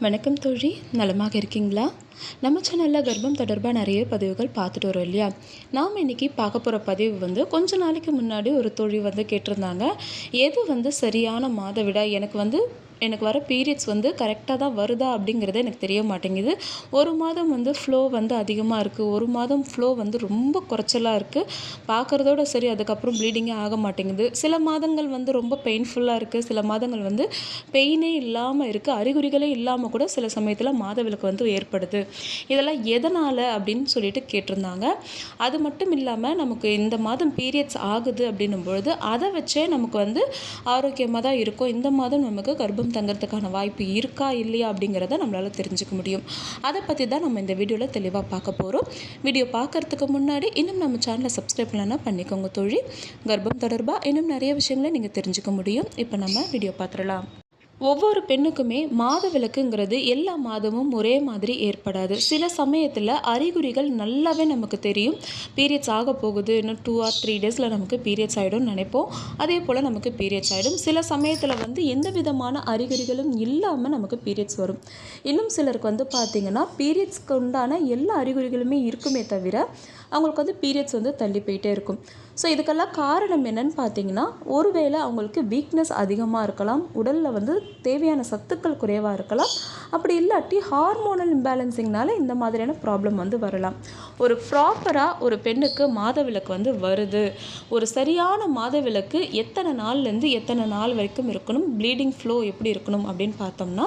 வணக்கம் தோழி. நலமாக இருக்கீங்களா? நம்ம சேனலில் கர்ப்பம் தொடர்பாக நிறைய பதிவுகள் பார்த்துட்டு வரோம் இல்லையா? நாம் இன்றைக்கி பார்க்க போகிற பதிவு வந்து கொஞ்ச நாளைக்கு முன்னாடி ஒரு தோழி வந்து கேட்டிருந்தாங்க. எது வந்து சரியான மாதவிடாய்? எனக்கு வந்து எனக்கு வர பீரியட்ஸ் வந்து கரெக்டாக தான் வருதா அப்படிங்கிறது எனக்கு தெரிய மாட்டேங்குது. ஒரு மாதம் வந்து ஃப்ளோ வந்து அதிகமாக இருக்குது ஒரு மாதம் ஃப்ளோ வந்து ரொம்ப குறைச்சலாக இருக்குது பார்க்குறதோட சரி அதுக்கப்புறம் ப்ளீடிங்கே ஆக மாட்டேங்குது. சில மாதங்கள் வந்து ரொம்ப பெயின்ஃபுல்லாக இருக்குது சில மாதங்கள் வந்து பெயினே இல்லாமல் இருக்குது அறிகுறிகளே இல்லாமல் கூட சில சமயத்தில் மாதவிலக்கு வந்து ஏற்படுது. இதெல்லாம் எதனால் அப்படின்னு சொல்லிட்டு கேட்டிருந்தாங்க. அது மட்டும் இல்லாமல் நமக்கு இந்த மாதம் பீரியட்ஸ் ஆகுது அப்படின்னும் பொழுது அதை வச்சே நமக்கு வந்து ஆரோக்கியமாக தான் இருக்கும். இந்த மாதம் நமக்கு கர்ப்பம் தங்குறதுக்கான வாய்ப்பு இருக்கா இல்லையா அப்படிங்கிறத நம்மளால் தெரிஞ்சுக்க முடியும். அதை பற்றி தான் நம்ம இந்த வீடியோவில் தெளிவாக பார்க்க போகிறோம் வீடியோ பார்க்குறதுக்கு முன்னாடி இன்னும் நம்ம சேனலை சப்ஸ்கிரைப் பண்ணலாம் பண்ணிக்கோங்க தொழில் கர்ப்பம் தொடர்பாக இன்னும் நிறைய விஷயங்களை நீங்கள் தெரிஞ்சுக்க முடியும். இப்போ நம்ம வீடியோ பார்த்துடலாம். ஒவ்வொரு பெண்ணுக்குமே மாத விளக்குங்கிறது எல்லா மாதமும் ஒரே மாதிரி ஏற்படாது. சில சமயத்தில் அறிகுறிகள் நல்லாவே நமக்கு தெரியும். பீரியட்ஸ் ஆக போகுது. இன்னும் டூ ஆர் த்ரீ டேஸில் நமக்கு பீரியட்ஸ் ஆகிடும்னு நினைப்போம். அதே போல் நமக்கு பீரியட்ஸ் ஆகிடும் சில சமயத்தில் வந்து எந்த விதமான அறிகுறிகளும் இல்லாமல் நமக்கு பீரியட்ஸ் வரும். இன்னும் சிலருக்கு வந்து பார்த்திங்கன்னா பீரியட்ஸ்க்கு உண்டான எல்லா அறிகுறிகளுமே இருக்குமே தவிர அவங்களுக்கு வந்து பீரியட்ஸ் வந்து தள்ளி போயிட்டே இருக்கும். ஸோ இதுக்கெல்லாம் காரணம் என்னன்னு பார்த்தீங்கன்னா ஒருவேளை அவங்களுக்கு வீக்னஸ் அதிகமாக இருக்கலாம் உடலில் வந்து தேவையான சத்துக்கள் குறைவாக இருக்கலாம் அப்படி இல்லாட்டி ஹார்மோனல் இம்பேலன்சிங்னால இந்த மாதிரியான ப்ராப்ளம் வந்து வரலாம். ஒரு ப்ராப்பராக ஒரு பெண்ணுக்கு மாதவிலக்கு வந்து வருது. ஒரு சரியான மாதவிலக்கு எத்தனை நாள்லேருந்து எத்தனை நாள் வரைக்கும் இருக்கணும்? ப்ளீடிங் ஃப்ளோ எப்படி இருக்கணும் அப்படின்னு பார்த்தோம்னா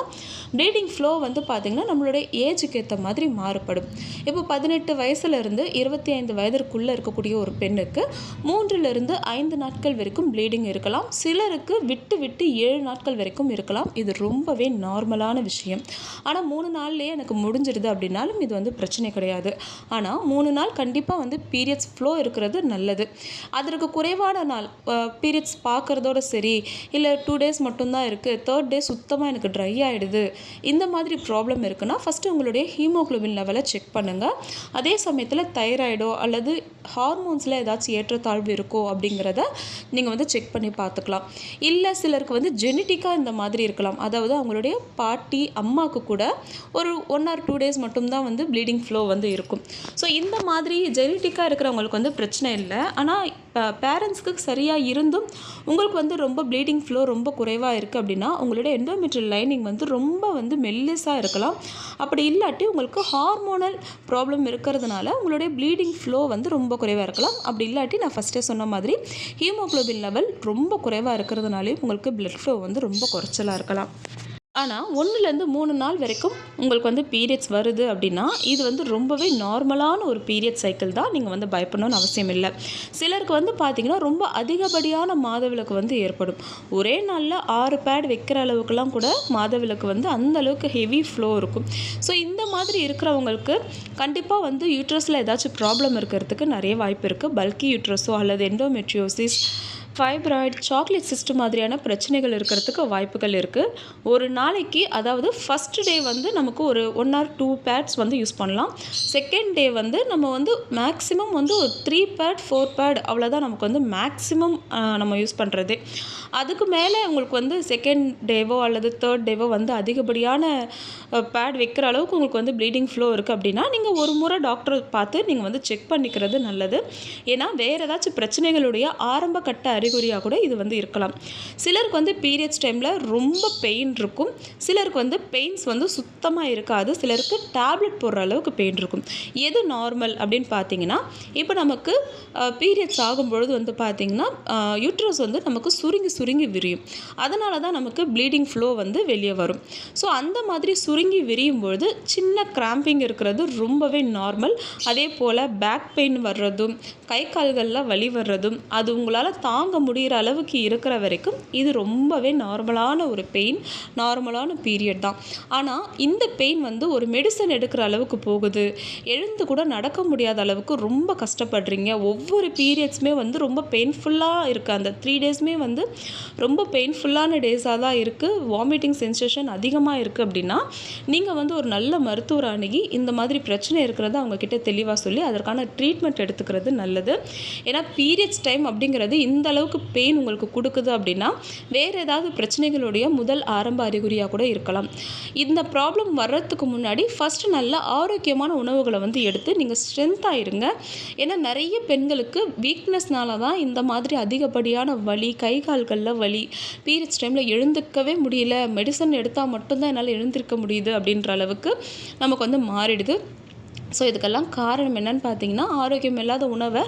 ப்ளீடிங் ஃப்ளோ வந்து பார்த்திங்கன்னா நம்மளுடைய ஏஜுக்கு ஏற்ற மாதிரி மாறுபடும். இப்போ பதினெட்டு வயசுலேருந்து இருபத்தி ஐந்து வயதிற்குள்ளே இருக்கக்கூடிய ஒரு பெண்ணுக்கு மூன்றிலிருந்து ஐந்து நாட்கள் வரைக்கும் ப்ளீடிங் இருக்கலாம். சிலருக்கு விட்டு விட்டு ஏழு நாட்கள் வரைக்கும் இருக்கலாம். இது ரொம்பவே நார்மலான விஷயம். ஆனால் மூணு நாள்லேயே எனக்கு முடிஞ்சிருது அப்படின்னாலும் இது வந்து பிரச்சனை கிடையாது. ஆனால் மூணு நாள் கண்டிப்பாக வந்து பீரியட்ஸ் ஃப்ளோ இருக்கிறது நல்லது. அதற்கு குறைவான நாள் பீரியட்ஸ் பார்க்குறதோட சரி இல்லை டூ டேஸ் மட்டும்தான் இருக்குது தேர்ட் டே சுத்தமாக எனக்கு ட்ரை ஆகிடுது இந்த மாதிரி ப்ராப்ளம் இருக்குன்னா ஃபஸ்ட்டு உங்களுடைய ஹீமோக்ளோபின் லெவலை செக் பண்ணுங்கள் அதே சமயத்தில் தைராய்டோ அல்லது ஹார்மோன்ஸில் ஏதாச்சும் ஏற்றத்தாழ்வு இருக்கோ அப்படிங்கிறத நீங்கள் வந்து செக் பண்ணி பார்த்துக்கலாம். இல்லை சிலருக்கு வந்து ஜெனட்டிக்காக இந்த மாதிரி இருக்கலாம். அதாவது அவங்களுடைய பாட்டி அம்மா அம்மாவுக்கு கூட ஒரு ஒன் ஆர் டூ டேஸ் மட்டும்தான் வந்து ப்ளீடிங் ஃப்ளோ வந்து இருக்கும். ஸோ இந்த மாதிரி ஜெனட்டிக்காக இருக்கிறவங்களுக்கு வந்து பிரச்சனை இல்லை. ஆனால் பேரண்ட்ஸ்க்கு சரியாக இருந்தும் உங்களுக்கு வந்து ரொம்ப ப்ளீடிங் ஃப்ளோ ரொம்ப குறைவாக இருக்குது அப்படின்னா உங்களுடைய எண்டோமெட்ரியல் லைனிங் வந்து ரொம்ப வந்து மெல்லிஸாக இருக்கலாம். அப்படி இல்லாட்டி உங்களுக்கு ஹார்மோனல் ப்ராப்ளம் இருக்கிறதுனால உங்களுடைய ப்ளீடிங் ஃப்ளோ வந்து ரொம்ப குறைவாக இருக்கலாம். அப்படி இல்லாட்டி நான் ஃபஸ்ட்டே சொன்ன மாதிரி ஹீமோக்ளோபின் லெவல் ரொம்ப குறைவாக இருக்கிறதுனாலையும் உங்களுக்கு பிளட் ஃப்ளோ வந்து ரொம்ப குறைச்சலாக இருக்கலாம். ஆனால் ஒன்றுலேருந்து மூணு நாள் வரைக்கும் உங்களுக்கு வந்து பீரியட்ஸ் வருது அப்படின்னா இது வந்து ரொம்பவே நார்மலான ஒரு பீரியட் சைக்கிள் தான் நீங்கள் வந்து பயப்படணும்னு அவசியம் இல்லை. சிலருக்கு வந்து பார்த்திங்கன்னா ரொம்ப அதிகப்படியான மாதவிலக்கு வந்து ஏற்படும். ஒரே நாளில் ஆறு பேட் வைக்கிற அளவுக்குலாம் கூட மாதவிலக்கு வந்து அந்த அளவுக்கு ஹெவி ஃப்ளோ இருக்கும். ஸோ இந்த மாதிரி இருக்கிறவங்களுக்கு கண்டிப்பாக வந்து யூட்ரஸில் ஏதாச்சும் ப்ராப்ளம் இருக்கிறதுக்கு நிறைய வாய்ப்பு இருக்குது பல்கி யூட்ரஸோ அல்லது எண்டோமெட்ரியோசிஸ் ஃபைப்ராய்டு சாக்லேட் சிஸ்டம் மாதிரியான பிரச்சனைகள் இருக்கிறதுக்கு வாய்ப்புகள் இருக்குது ஒரு நாளைக்கு அதாவது ஃபஸ்ட் டே வந்து நமக்கு ஒரு ஒன் ஆர் டூ பேட்ஸ் வந்து யூஸ் பண்ணலாம். செகண்ட் டே வந்து நம்ம வந்து மேக்ஸிமம் வந்து ஒரு த்ரீ பேட் ஃபோர் பேட் அவ்வளோதான் நமக்கு வந்து மேக்ஸிமம் நம்ம யூஸ் பண்ணுறது அதுக்கு மேலே உங்களுக்கு வந்து செகண்ட் டேவோ அல்லது தேர்ட் டேவோ வந்து அதிகப்படியான பேட் வைக்கிற அளவுக்கு உங்களுக்கு வந்து ப்ளீடிங் ஃப்ளோ இருக்குது அப்படின்னா நீங்கள் ஒரு முறை டாக்டரை பார்த்து நீங்கள் வந்து செக் பண்ணிக்கிறது நல்லது. ஏன்னா வேறு ஏதாச்சும் பிரச்சனைகளுடைய ஆரம்ப கட்ட அறிகுறியாக கூட இது வந்து இருக்கலாம். சிலருக்கு வந்து பீரியட்ஸ் டைமில் ரொம்ப பெயின் இருக்கும். சிலருக்கு வந்து பெயின்ஸ் வந்து சுத்தமாக இருக்காது. சிலருக்கு டேப்லெட் போடுற அளவுக்கு பெயின் இருக்கும். எது நார்மல் அப்படின்னு பார்த்தீங்கன்னா இப்போ நமக்கு பீரியட்ஸ் ஆகும் பொழுது வந்து பார்த்திங்கன்னா யூட்ரஸ் வந்து நமக்கு சுருங்கி சுருங்கி விரியும். அதனால தான் நமக்கு ப்ளீடிங் ஃப்ளோ வந்து வெளியே வரும். ஸோ அந்த மாதிரி சுருங்கி விரியும் பொழுது சின்ன கிராம்பிங் இருக்கிறது ரொம்பவே நார்மல் அதே போல் பேக் பெயின் வர்றதும் கை கால்களில் வலி வர்றதும் அது உங்களால் தாங்க தாங்க முடிகிற அளவுக்கு இருக்கிற வரைக்கும் இது ரொம்பவே நார்மலான ஒரு பெயின் நார்மலான பீரியட் தான். ஆனால் இந்த பெயின் வந்து ஒரு மெடிசன் எடுக்கிற அளவுக்கு போகுது. எழுந்து கூட நடக்க முடியாத அளவுக்கு ரொம்ப கஷ்டப்படுறீங்க. ஒவ்வொரு பீரியட்ஸுமே வந்து ரொம்ப பெயின்ஃபுல்லாக இருக்குது அந்த த்ரீ டேஸுமே வந்து ரொம்ப பெயின்ஃபுல்லான டேஸாக தான் இருக்குது வாமிட்டிங் சென்சேஷன் அதிகமாக இருக்குது அப்படின்னா நீங்கள் வந்து ஒரு நல்ல மருத்துவர் அணுகி இந்த மாதிரி பிரச்சனை இருக்கிறத அவங்கக்கிட்ட தெளிவாக சொல்லி அதற்கான ட்ரீட்மெண்ட் எடுத்துக்கிறது நல்லது. ஏன்னா பீரியட்ஸ் டைம் அப்படிங்கிறது இந்த அளவு அளவுக்கு பெயின் உங்களுக்கு கொடுக்குது அப்படின்னா வேறு ஏதாவது பிரச்சனைகளுடைய முதல் ஆரம்ப அறிகுறியாக கூட இருக்கலாம். இந்த ப்ராப்ளம் வர்றதுக்கு முன்னாடி ஃபஸ்ட்டு நல்ல ஆரோக்கியமான உணவுகளை வந்து எடுத்து நீங்கள் ஸ்ட்ரென்த்தாக இருங்க. ஏன்னா நிறைய பெண்களுக்கு வீக்னஸ்னால தான் இந்த மாதிரி அதிகப்படியான வலி கை கால்களில் வலி பீரியட்ஸ் டைமில் எழுந்துக்கவே முடியல மெடிசன் எடுத்தால் மட்டும்தான் என்னால் எழுந்திருக்க முடியுது அப்படின்ற அளவுக்கு நமக்கு வந்து மாறிடுது. ஸோ இதுக்கெல்லாம் காரணம் என்னன்னு பார்த்தீங்கன்னா ஆரோக்கியம் இல்லாத உணவை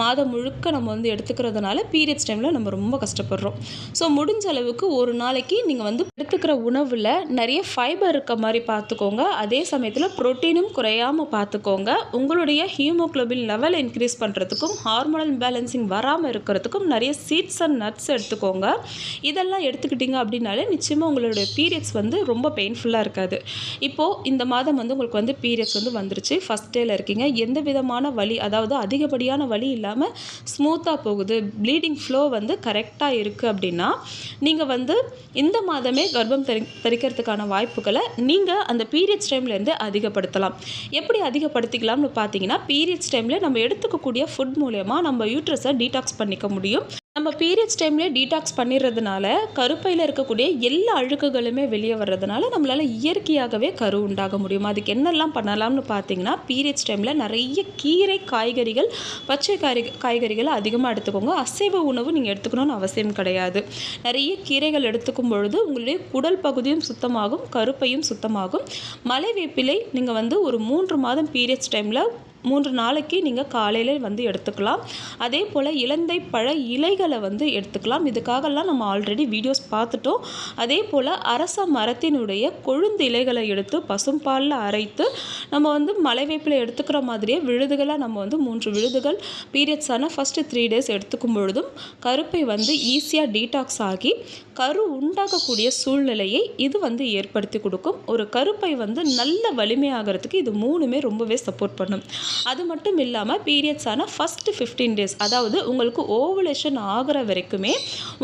மாதம் முழுக்க நம்ம வந்து எடுத்துக்கிறதுனால பீரியட்ஸ் டைமில் நம்ம ரொம்ப கஷ்டப்படுறோம். ஸோ முடிஞ்ச அளவுக்கு ஒரு நாளைக்கு நீங்கள் வந்து எடுத்துக்கிற உணவில் நிறைய ஃபைபர் இருக்க மாதிரி பார்த்துக்கோங்க. அதே சமயத்தில் ப்ரோட்டீனும் குறையாமல் பார்த்துக்கோங்க. உங்களுடைய ஹீமோக்ளோபின் லெவல் இன்க்ரீஸ் பண்ணுறதுக்கும் ஹார்மோனல் பேலன்சிங் வராமல் இருக்கிறதுக்கும் நிறைய சீட்ஸ் அண்ட் நட்ஸ் எடுத்துக்கோங்க. இதெல்லாம் எடுத்துக்கிட்டிங்க அப்படின்னாலே நிச்சயமாக உங்களுடைய பீரியட்ஸ் வந்து ரொம்ப பெயின்ஃபுல்லாக இருக்காது. இப்போது இந்த மாதம் வந்து உங்களுக்கு வந்து பீரியட்ஸ் வந்து வந்துருச்சு. ஃபஸ்ட் டேயில் இருக்கீங்க. எந்த விதமான வலி அதாவது அதிகப்படியான வலி இல்லாமல் ஸ்மூத்தாக போகுது. ப்ளீடிங் ஃப்ளோ வந்து கரெக்டாக இருக்குது அப்படின்னா நீங்கள் வந்து இந்த மாதமே கர்ப்பம் தெரி தெரிக்கிறதுக்கான வாய்ப்புகளை நீங்கள் அந்த பீரியட்ஸ் டைம்லேருந்து அதிகப்படுத்தலாம். எப்படி அதிகப்படுத்திக்கலாம்னு பார்த்தீங்கன்னா பீரியட்ஸ் டைமில் நம்ம எடுத்துக்கக்கூடிய ஃபுட் மூலயமா நம்ம யூட்ரஸை டீடாக்ஸ் பண்ணிக்க முடியும். நம்ம பீரியட்ஸ் டைம்லேயே டீடாக்ஸ் பண்ணிடுறதுனால கருப்பையில் இருக்கக்கூடிய எல்லா அழுக்குகளுமே வெளியே வர்றதுனால நம்மளால் இயற்கையாகவே கரு உண்டாக முடியும். அதுக்கு என்னெல்லாம் பண்ணலாம்னு பார்த்தீங்கன்னா பீரியட்ஸ் டைமில் நிறைய கீரை காய்கறிகள் பச்சை காய் காய்கறிகளை அதிகமாக எடுத்துக்கோங்க. அசைவ உணவு நீங்கள் எடுத்துக்கணும்னு அவசியம் கிடையாது. நிறைய கீரைகள் எடுத்துக்கும் பொழுது உங்களுடைய குடல் பகுதியும் சுத்தமாகும் கருப்பையும் சுத்தமாகும். மலை வேப்பிலை நீங்கள் வந்து ஒரு மூன்று மாதம் பீரியட்ஸ் டைமில் மூன்று நாளைக்கு நீங்கள் காலையில் வந்து எடுத்துக்கலாம். அதே போல் இலந்தை பழ இலைகளை வந்து எடுத்துக்கலாம். இதுக்காகலாம் நம்ம ஆல்ரெடி வீடியோஸ் பார்த்துட்டோம். அதே போல் அரச மரத்தினுடைய கொழுந்து இலைகளை எடுத்து பசும்பாலில் அரைத்து நம்ம வந்து மலைவேப்பில் எடுத்துக்கிற மாதிரியே விழுதுகளாக நம்ம வந்து மூன்று விழுதுகள் பீரியட்ஸான ஃபஸ்ட்டு த்ரீ டேஸ் எடுத்துக்கும் பொழுதும் கருப்பை வந்து ஈஸியாக டீடாக்ஸ் ஆகி கரு உண்டாகக்கூடிய சூழ்நிலையை இது வந்து ஏற்படுத்தி கொடுக்கும். ஒரு கருப்பை வந்து நல்ல வலிமையாகிறதுக்கு இது மூணுமே ரொம்பவே சப்போர்ட் பண்ணும். அது மட்டும் இல்லாமல் பீரியட்ஸான ஃபஸ்ட்டு ஃபிஃப்டீன் டேஸ் அதாவது உங்களுக்கு ஓவலேஷன் ஆகிற வரைக்குமே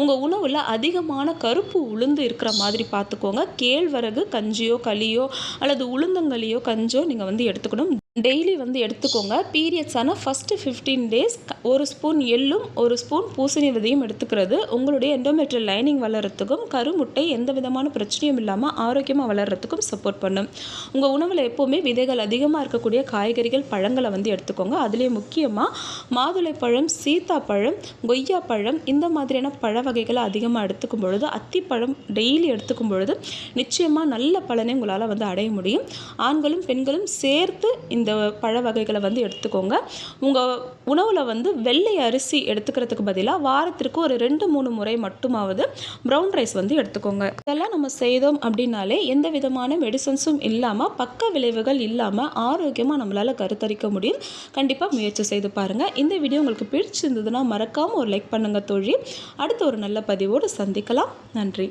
உங்கள் உணவில் அதிகமான கருப்பு உளுந்து இருக்கிற மாதிரி பார்த்துக்கோங்க. கேழ்வரகு கஞ்சியோ களியோ அல்லது உளுந்தங்களியோ கஞ்சோ நீங்கள் வந்து எடுத்துக்கணும். டெய்லி வந்து எடுத்துக்கோங்க. பீரியட்ஸான ஃபஸ்ட்டு ஃபிஃப்டீன் டேஸ் ஒரு ஸ்பூன் எள்ளும் ஒரு ஸ்பூன் பூசணி விதையும் எடுத்துக்கிறது. உங்களுடைய எண்டோமெட்ரியல் லைனிங் வளர்கிறதுக்கும் கருமுட்டை எந்த விதமான பிரச்சனையும் இல்லாமல் ஆரோக்கியமாக வளர்கிறதுக்கும் சப்போர்ட் பண்ணும். உங்கள் உணவில் எப்போவுமே விதைகள் அதிகமாக இருக்கக்கூடிய காய்கறிகள் பழங்களை வந்து எடுத்துக்கோங்க. அதுலேயும் முக்கியமாக மாதுளைப்பழம் சீத்தாப்பழம் கொய்யாப்பழம் இந்த மாதிரியான பழ வகைகளை அதிகமாக எடுத்துக்கும் பொழுது அத்திப்பழம் டெய்லி எடுத்துக்கும் பொழுது நிச்சயமாக நல்ல பலனை உங்களால் வந்து அடைய முடியும். ஆண்களும் பெண்களும் சேர்த்து இந்த இந்த பழ வகைகளை வந்து எடுத்துக்கோங்க. உங்கள் உணவில் வந்து வெள்ளை அரிசி எடுத்துக்கிறதுக்கு பதிலாக வாரத்திற்கு ஒரு ரெண்டு மூணு முறை மட்டுமாவது ப்ரௌன் ரைஸ் வந்து எடுத்துக்கோங்க. இதெல்லாம் நம்ம செய்தோம் அப்படின்னாலே எந்த விதமான மெடிசன்ஸும் இல்லாமல் பக்க விளைவுகள் இல்லாமல் ஆரோக்கியமாக நம்மளால் கருத்தரிக்க முடியும். கண்டிப்பாக முயற்சி செய்து பாருங்கள் இந்த வீடியோ உங்களுக்கு பிடிச்சிருந்ததுன்னா மறக்காமல் ஒரு லைக் பண்ணுங்கள் தோழி. அடுத்த ஒரு நல்ல பதிவோடு சந்திக்கலாம். நன்றி.